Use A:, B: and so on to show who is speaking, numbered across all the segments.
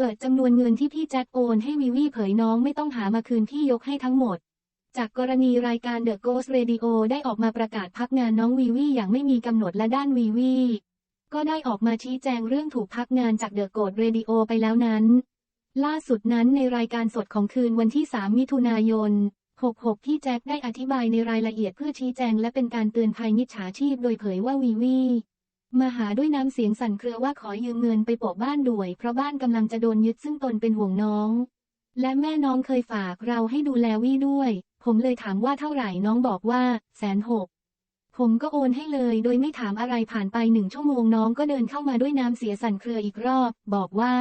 A: เปิดจำนวนเงินที่พี่แจ็คโอนให้วีวีเผยน้องไม่ต้องหามาคืนพี่ยกให้ทั้งหมด จากกรณีรายการ The Ghost Radio ได้ออกมาประกาศพักงานน้องวีวีอย่างไม่มีกำหนดและด้านวีวีก็ได้ออกมาชี้แจงเรื่องถูกพักงานจาก The Ghost Radio ไปแล้วนั้น ล่าสุดนั้นในรายการสดของคืนวันที่ 3 มิถุนายน 66 พี่แจ็คได้อธิบายในรายละเอียดเพื่อชี้แจงและเป็นการเตือนภัยมิจฉาชีพโดยเผยว่าวีวี มาหาด้วยน้ำเสียงสั่นเครือว่าขอยืมเงินไปโปะบ้านด่วย เพราะบ้านกำลังจะโดนยึดซึ่งตนเป็นห่วงน้อง และแม่น้องเคยฝากเราให้ดูแลวี่ด้วย ผมเลยถามว่าเท่าไหร่น้องบอกว่าแสนหกผมก็โอนให้เลย โดยไม่ถามอะไรผ่านไปหนึ่งชั่วโมงน้องก็เดินเข้ามาด้วยน้ำเสียสั่นเครืออีกรอบ บอกว่า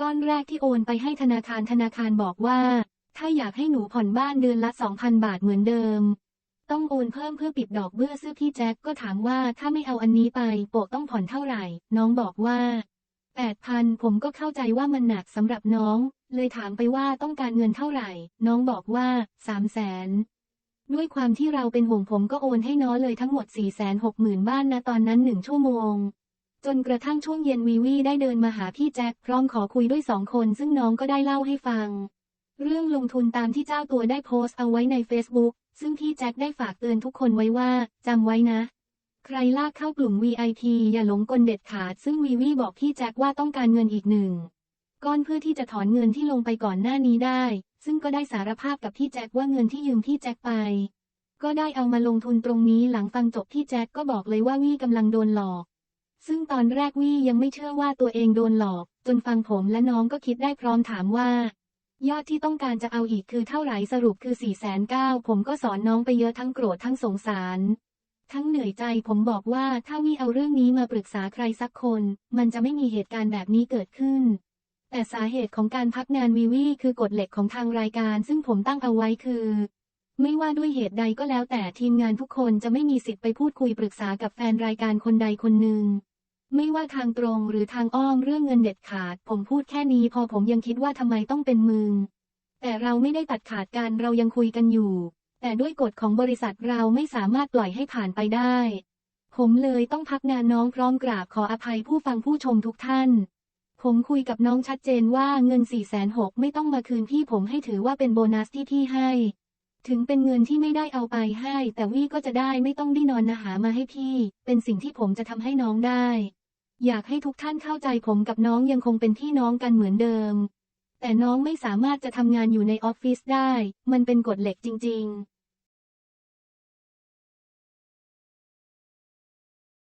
A: ก้อนแรกที่โอนไปให้ธนาคารธนาคารบอกว่า ถ้าอยากให้หนูผ่อนบ้านเดือนละ2,000บาทเหมือนเดิม ต้องโอนเพิ่มเพื่อปิดดอกเบี้ยซื้อพี่แจ็คก็ถามว่าถ้าไม่เอาอันนี้ไปโปะต้องผ่อนเท่าไหร่ น้องบอกว่า8,000ผมก็เข้าใจว่ามันหนักสำหรับน้อง เลยถามไปว่าต้องการเงินเท่าไหร่ น้องบอกว่า3 0 0แสนด้วยความที่เราเป็นห่วงผมก็โอนให้น้อเลยทั้งหมด 4 6 0 0 0 0 บ้านนะตอนนั้นหนึ่งชั่วโมง จนกระทั่งช่วงเย็นวีวีได้เดินมาหาพี่แจ็คพร้อมขอคุยด้วยสองคนซึ่งน้องก็ได้เล่าให้ฟัง เรื่องลงทุนตามที่เจ้าตัวได้โพสต์เอาไว้ใน Facebook ซึ่งพี่แจ็คได้ฝากเตือนทุกคนไว้ว่า จำไว้นะ ใครลากเข้ากลุ่ม VIP อย่าหลงกลเด็ดขาดซึ่งวีวีบอกพี่แจ็คว่าต้องการเงินอีกหนึ่งก้อนเพื่อที่จะถอนเงินที่ลงไปก่อนหน้านี้ได้ ซึ่งก็ได้สารภาพกับพี่แจ็คว่าเงินที่ยืมพี่แจ็คไป ก็ได้เอามาลงทุนตรงนี้หลังฟังจบพี่แจ็คก็บอกเลยว่าวี่กำลังโดนหลอก ซึ่งตอนแรกวี่ยังไม่เชื่อว่าตัวเองโดนหลอก จนฟังผมและน้องก็คิดได้พร้อมถามว่า ยอดที่ต้องการจะเอาอีกคือเท่าไหร่สรุปคือ4ี่แสนเก้าผมก็สอนน้องไปเยอะทั้งโกรธทั้งสงสาร ทั้งเหนื่อยใจผมบอกว่าถ้าวีเอาเรื่องนี้มาปรึกษาใครสักคน มันจะไม่มีเหตุการณ์แบบนี้เกิดขึ้น แต่สาเหตุของการพักงานวีวีคือกฎเหล็กของทางรายการ ซึ่งผมตั้งเอาไว้คือ ไม่ว่าด้วยเหตุใดก็แล้วแต่ทีมงานทุกคนจะไม่มีสิทธิ์ไปพูดคุยปรึกษากับแฟนรายการคนใดคนหนึ่ง ไม่ว่าทางตรงหรือทางอ้อมเรื่องเงินเด็ดขาด ผมพูดแค่นี้พอผมยังคิดว่าทำไมต้องเป็นมึง แต่เราไม่ได้ตัดขาดกันเรายังคุยกันอยู่ แต่ด้วยกฎของบริษัทเราไม่สามารถปล่อยให้ผ่านไปได้ ผมเลยต้องพักงานน้องพร้อมกราบขออภัยผู้ฟังผู้ชมทุกท่าน ผมคุยกับน้องชัดเจนว่าเงิน4ี่แสนหกไม่ต้องมาคืนพี่ผมให้ถือว่าเป็นโบนัสที่พี่ให้ ถึงเป็นเงินที่ไม่ได้เอาไปให้ แต่วี่ก็จะได้ไม่ต้องดิ้นนอนหามาให้พี่ เป็นสิ่งที่ผมจะทำให้น้องได้ อยากให้ทุกท่านเข้าใจผมกับน้องยังคงเป็นพี่น้องกันเหมือนเดิม แต่น้องไม่สามารถจะทำงานอยู่ในออฟฟิศได้ มันเป็นกฎเหล็กจริง ๆ